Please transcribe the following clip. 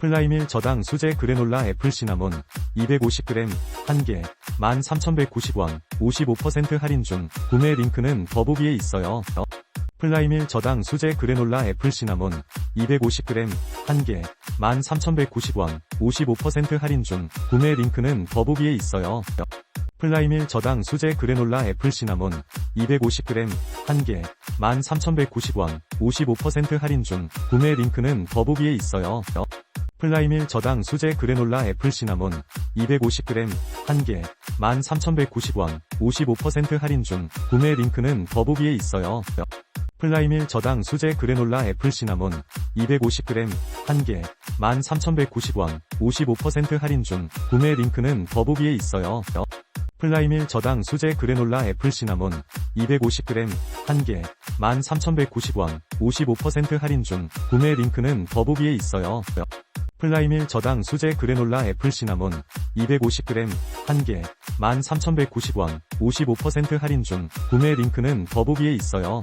플라이밀 저당 수제 그래놀라 애플 시나몬 250g 1개 13,190원 55% 할인 중 구매 링크는 더보기에 있어요. 플라이밀 저당 수제 그래놀라 애플 시나몬 250g 1개 13,190원 55% 할인 중 구매 링크는 더보기에 있어요. 플라이밀 저당 수제 그래놀라 애플 시나몬 250g 1개 13,190원 55% 할인 중 구매 링크는 더보기에 있어요. 플라이밀 저당 수제 그래놀라 애플 시나몬 250g 1개 13,190원 55% 할인 중 구매 링크는 더보기에 있어요. 플라이밀 저당 수제 그래놀라 애플 시나몬 250g 1개 13,190원 55% 할인 중 구매 링크는 더보기에 있어요. 플라이밀 저당 수제 그래놀라 애플 시나몬 250g 1개 13,190원 55% 할인 중 구매 링크는 더보기에 있어요. 플라이밀 저당 수제 그래놀라 애플 시나몬 250g 1개 13,190원 55% 할인 중 구매 링크는 더보기에 있어요.